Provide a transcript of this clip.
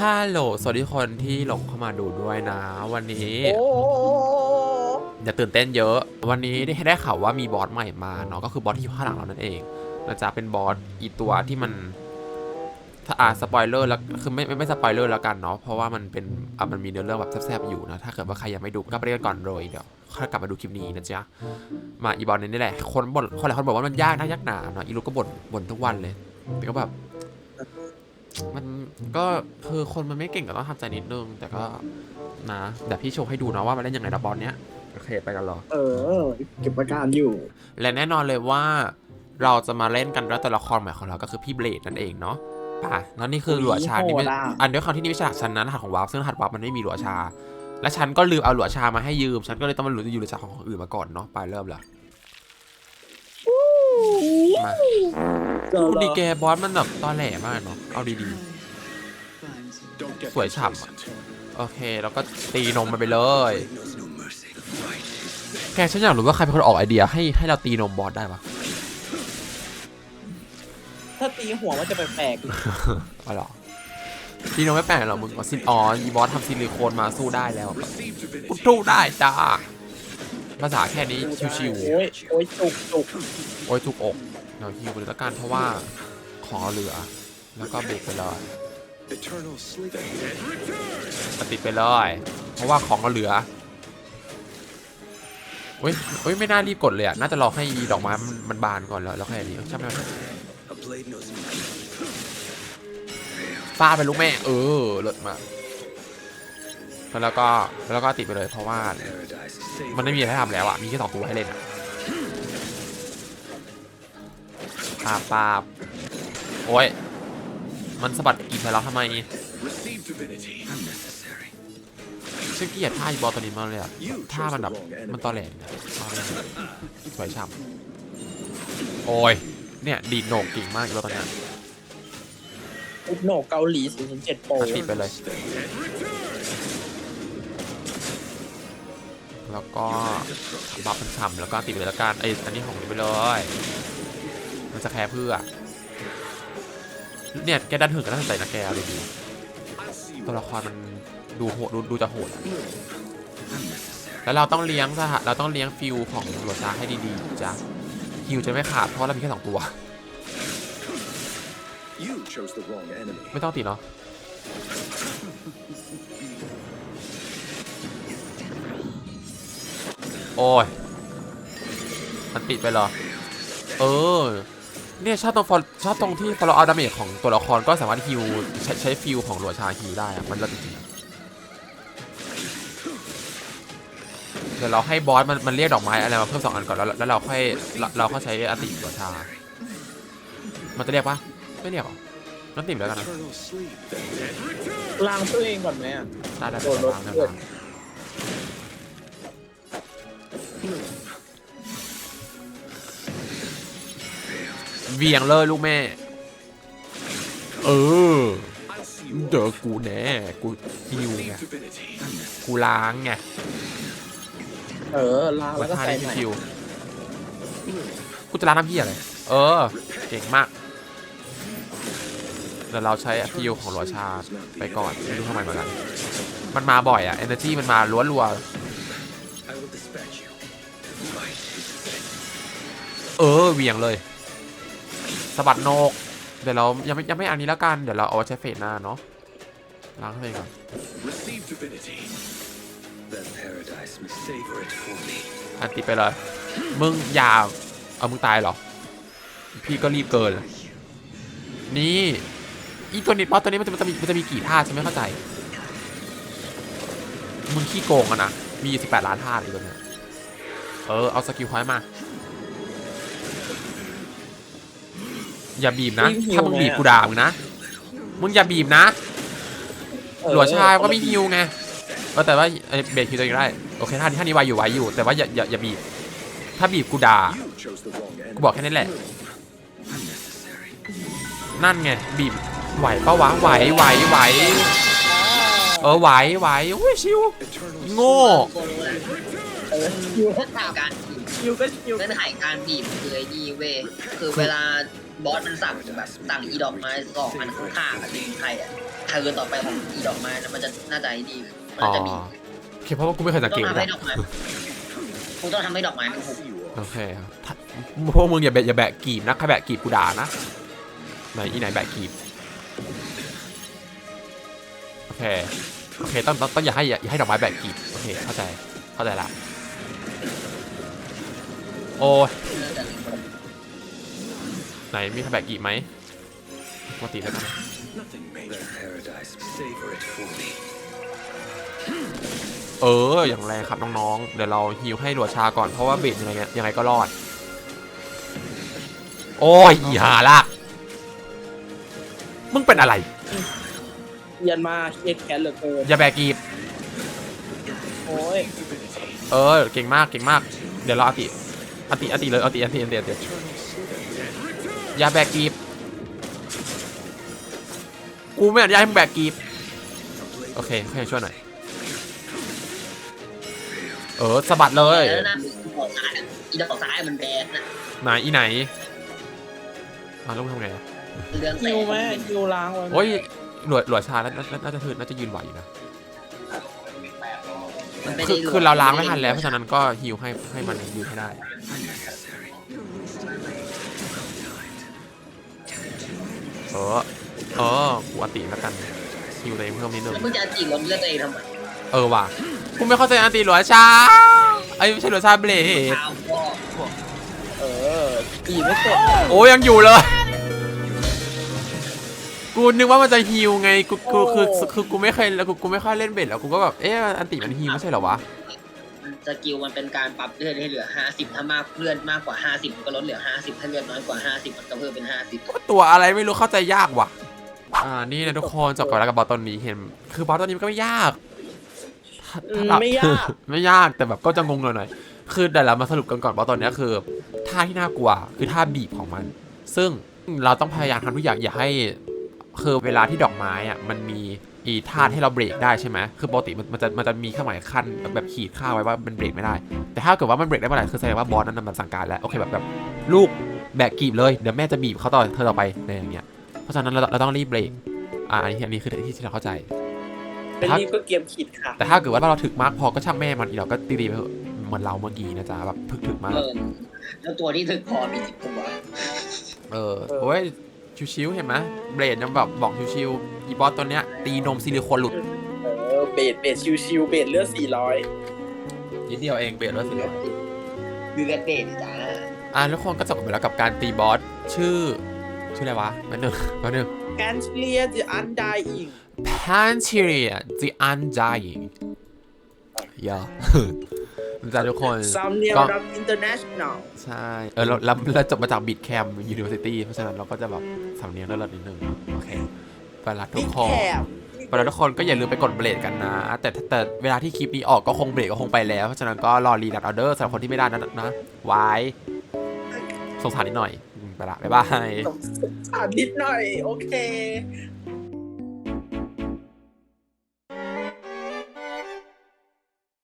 ฮัลโหลสวัสดีคนที่หลงเข้ามาดูด้วยนะ วันนี้อย่าตื่นเต้นเยอะ วันนี้ได้ได้ข่าวว่ามีบอสใหม่มาเนาะก็คือบอสที่อยู่ข้างหลังเรานั่นเองนะจ๊ะเป็นบอสอีตัวที่มันถ้าอ่าสปอยเลอร์แล้วคือไม่ไม่ไม่สปอยเลอร์แล้วกันเนาะเพราะว่ามันเป็นอะมันมีเนื้อเรื่องแบบแซ่บๆอยู่นะถ้าเกิดว่าใครยังไม่ดูก็ไปเรียนก่อนเลยเดี๋ยวค่อยกลับมาดูคลิปนี้นะจ๊ะมาอีบอลนี้นี่แหละคนบ่นคนหลายคนบอกว่ามันยากนะยากหนาเนาะอีลูกก็บ่นบ่นทุกวันเลยแต่ก็แบบ มันก็คือคนมันไม่เก่งก็ต้องทำใจนิดนึง แต่ก็นะแต่พี่โชว์ให้ดูนะว่ามันเล่นยังไงนะบอลเนี้ยโอเคไปกันรอ เออเก็บอาการอยู่ และแน่นอนเลยว่าเราจะมาเล่นกันด้วยตัวละครใหม่ของเราก็คือพี่เบลดนั่นเองเนาะป่ะแล้วนี่คือหลัวชานี่ไม่โหดอะอันด้วยความที่นี่ไม่ใช่รหัสชั้นนั้นรหัสของวาร์ปซึ่งรหัสวาร์ปมันไม่มีหลัวชา และฉันก็ลืมเอาหลัวชามาให้ยืม ฉันก็เลยต้องมาหลุดอยู่หลัวชาของคนอื่นมาก่อนเนาะไปเริ่มเลยมา เจอดูแล้ดีวแกบอสมันแบบตอแหลมากเนาะเอาดีๆ สวยฉ่ำอะโอเค แล้วก็ตีนมมันไปเลย แกฉันอยากรู้ว่าใครเป็นคนออกไอเดียให้ให้เราตีนมบอสได้ปะถ้าตีหัวมันจะแปลกอ๋อเหรอตีนมไม่แปลกหรอกมึงอ๋อซินอ๋ออีบอสทำซิลิโคนมาสู้ได้แล้วกูสู้ได้จ้าภาษาแค่นี้ชิวๆโอ้ยโอ้ยจุกจุกๆโอ้ยจุกอก เดี๋ยวฮิวไปเลยละกันเพราะว่าของเราเหลือ แล้วก็เบรกไปเลยปฏิดไปเลยเพราะว่าของเราเหลือเฮ้ยเฮ้ย ไม่น่ารีบกดเลยอะ น่าจะรอให้อีดอกไม้มันบานก่อนแล้วแล้วค่อยนี้ใช่ไหมฟาดไปลูกแม่ เออเลิศมากแล้วก็แล้วก็ติดไปเลยเพราะว่า มันไม่มีอะไรทำแล้วอะ มีแค่สองตัวให้เล่นอะ ปาบปาบโอ้ย มันสะบัดอีกใส่เราทำไมฉันเกลียดท่าอีบอลตัวนี้มากเลยอะท่ามันแบบมันตอแหลเนี่ยมากเลยสวยช่ำโอ้ย เนี่ย ดีดโหนกเก่งมากอีบอลตัวเนี้ยอุบโหนกเกาหลี007โปรอะติดไปเลย แล้วก็บัฟมันฉ่ำแล้วก็ติดไปเลยละกันไอยอันนี้ของนี้ไปเลย มันจะแคร์เพื่อ เนี่ยแกดันถึงก็น่าสนใจนะแกเอาดีๆตัวละครมันดูโหดดูดูจะโหดอะแล้วเราต้องเลี้ยงสหเราต้องเลี้ยงฟิลของโรชาให้ดีๆจ้ะฮิวจะไม่ขาดเพราะเรามีแค่สองตัว You chose the wrong enemy. ไม่ต้องติดเนาะโอ้ยมันติดไปเหรอ เออ เนี่ยชอบตรง fol- ชอบตรงที่ follow out damage ของตัวละครก็สามารถฮิวใช้ใช้ฟิลของหลัวชาฮิวได้อะมันเลิศจริงๆอะเดี๋ยวเราให้บอสมันมันเรียกดอกไม้อะไรมาเพิ่มสองอันก่อนแล้วแล้วเราค่อยเราเราค่อยใช้อติหลัวชา มันจะเรียกปะไม่เรียกหรอนั่นติดแล้วกันนะ Eternal sleep. ล้างตัวเองก่อนไหมอะได้ได้โดนรถ เพื่อนเวียงเลยลูกแม่ เออ I'll see you เจอกูแน่กูฮิวไง divinity. กูล้างไงเออล้างแล้วก็ท่าใส่นี้ใหม่ฮิวกูจะล้างน้ำพี่อะไร เออ เก่งมากเดี๋ยวเราใช้ฮิวของหลัวชาไปก่อนไม่รู้ทำไมเหมือนกัน มันมาบ่อยอะ energy มันมาล้วนรัว I will dispatch you. เออเหวียงเลยสะบัดโหนก เดี๋ยวเรายังไม่ยังไม่อันนี้แล้วกัน เดี๋ยวเราเอาไว้ใช้เฟสหน้าเนาะ ล้างให้ก่อน Receive divinity. That paradise must savor it for me. อันติดไปเลย มึงอย่า เอามึงตายเหรอ พี่ก็รีบเกิน นี่อีตัวนี้เพราะตัวนี้มันจะมันจะมีมันจะมีกี่ท่าฉันไม่เข้าใจ มึงขี้โกงอะนะ มี 18 ล้านท่าเลยตัวเนี้ยเออ เอาสกิลพอยต์มา อย่าบีบนะ ถ้ามึงบีบกูด่ามึงนะ มึงอย่าบีบนะเออหลัวชายก็ไม่ฮิวไงเออแต่ว่าไอ้เบรกฮิวตัวเองได้ โอเคท่านี้ท่านี้ไวอยู่ไวอยู่ แต่ว่าอย่าอย่าอย่าบีบ ถ้าบีบกูด่า You chose the wrong กู enemy. บอกแค่นี้แหละ นั่นไงบีบ ไหวปะวะไหวไหวไหว เออไหวไหวอุ้ยชิว Eternal โง่เออคิวเงื่อนไขการบีบคิวก็คิวเงื่อนไขการบีบคือไอ้นี่เว้ยคือเวลา บอสมันสั่งแบบสั่งอีดอกไม้สองอันข้างๆอะที่ใครอะเธอต่อไปของอีดอกไม้นะมันจะน่าจะดีมันอ๋อจะมีโอเคเพราะว่ากูไม่เคยสังต้อเกตงทำเลให้ยดอกไม้กูต้องทำให้ดอกไม้มันหุบโอเคครับถ้าพวกมึงอย่าแบะอย่าแบะกีบนะใครแบะกีบกูด่านะไหนอีไหนแบะกีบโอเคโอเคต้องต้องต้องอย่าให้อย่าอย่าให้ดอกไม้แบะกีบโอเคเข้าใจเข้าใจละโอ้ย ไหนมีใครแบกกีบไหมปกติแล้วกัน Nothing major. That paradise. Savor it for me. เออ อย่างแรงครับน้องๆ เดี๋ยวเราฮิวให้หลัวชาก่อนเพราะว่าเบสยังไงยังไงก็รอด โอ้ยอีหาละมึงเป็นอะไรเรียนมาเครียดแค้นเหลือเกินอย่าแบกกีบโอ้ยเออ เก่งมากเก่งมาก เดี๋ยวเราอติอติอติเลยอติอติอติอติ อย่าแบกกีบ กูไม่อนุญาตให้มึงแบกกีบ โอเคให้ช่วยหน่อย เออสะบัดเลย แล้วนะอีดอกซ้ายมันแบนนะไหนอีไหนอะแล้วมึงทำไงอะเรื่องแสคิวไหมงคิวล้างไว้ไหมโอ้ยหลวดหลวดชาน่าน่าน่าจะถือน่าจะยืนไหวอยู่นะมันไม่คืได้อหลวคือเราล้างไม่ทันแล้วเพราะฉะนั้นก็ฮิวให้ให้มันยืนให้ได้ เออเออกูอติแล้วกันฮิวตัวเองเพิ่มนิดนึงแล้วมึงจะจีบลมเลือดตัวเองทำไมเออว่ะกูไม่เข้าใจอันตีหลวดชาไอ้ยไม่ใช่หลวดชาเบลด ข้าวก็เอออีไม่เสร็จโอ้ยังอยู่เลย กูนึกว่ามันจะฮิวไง กู กู คือ คือ กูไม่เคยแล้วกู กูไม่ค่อยเล่นเบลดแล้ว กูก็แบบ เอ๊ะ อันติมันฮิวไม่ใช่เหรอวะส กิลมันเป็นการปรับเลือดให้เหลือ 50 ถ้ามากเลือดมากกว่า 50มันก็ลดเหลือ 50 ถ้าเลือดน้อยกว่า 50 มันก็เพิ่มเป็น 50 ตัวอะไรไม่รู้เข้าใจยากว่ะ อ่า นี่นะทุกคนจบไปแล้วกับบอสตัวนี้เห็น คือบอสตัวนี้มันก็ไม่ยากถ้าอืถ้ามเราไม่ยาก ไม่ยากแต่แบบก็จะงงหน่อยๆคือแต่เรามาสรุปกันก่อนบอสตัวเนี้ยคือท่าที่น่ากลัวคือท่าบีบของมัน ซึ่งเราต้องพยายามทำทุกอย่างอย่าให้ คือเวลาที่ดอกไม้อะมันมีอีท่าให้เราเบรกได้ใช่ไหมคือปกติมันมันจะมันจะมีเครื่องหมายขั้นแบบแบบขีดค่าไว้ว่ามันเบรกไม่ได้ แต่ถ้าเกิดว่ามันเบรกได้เมื่อไหร่คือแสดงว่าบอสนั้นนะมันสั่งการแล้วโอเคแบบแบบลูกแบกกีบเลยเดี๋ยวแม่จะบีบเขาต่อเธอต่อไปอะไรอย่างเงี้ย เพราะฉะนั้นเราเราต้องรีบเบรกอ่าอันนี้อันนี้คือที่ที่เราเข้าใจเป็นรีบก็เกียมขีดค่ะแต่ถ้าเกิดว่าเราถึกมากพอก็ช่างแม่มันอีเราก็ตีๆไปเถอะเหมือนเราเมื่อกี้นะจ๊ะแบบถึกถึกๆมากเออแล้วตัวที่ถึกพอมีสิบตัวเออโอ้ย ชิวๆเห็นไหมเบรดยังแบบบอกชิวๆอีบอสตัวเนี้ยตีนมซิลิโคนหลุดเออเบสเบสชิวๆเบสเลือดสี่ร้อยนิดเดียวเองเบรดแล้วสิดูเลือดเดนจ้าอะทุกคนก็จบไปแล้วกับการตีบอสชื่อ ชื่ออะไรวะมาหนึ่งมาหนึ่งแอนเลียจะอันไดอิง Panteria the Undying ย่านะ จ๊ะทุกคน ซัมเนียลก็ดับอินเตอร์เนชั่นแนลใช่ เออเราเราเราจบมาจากบิดแคมยูนิเวอร์ซิตี้เพราะฉะนั้นเราก็จะแบบสำเนียงเลิศๆนิดนึงโอเคไปละทุบิ๊กกคนแคบไปแล้วทุกคนก็อย่าลืมไปกดเบรดกันนะแต่แต่แต่เวลาที่คลิปนี้ออกก็คงเบรกก็คงไปแล้ว เพราะฉะนั้นก็รอรีดัดออเดอร์สำหรับคนที่ไม่ได้นะนะไว้สงสารนิดหน่อยอืมไปละบ๊ายบายสงสารนิดหน่อย โอเค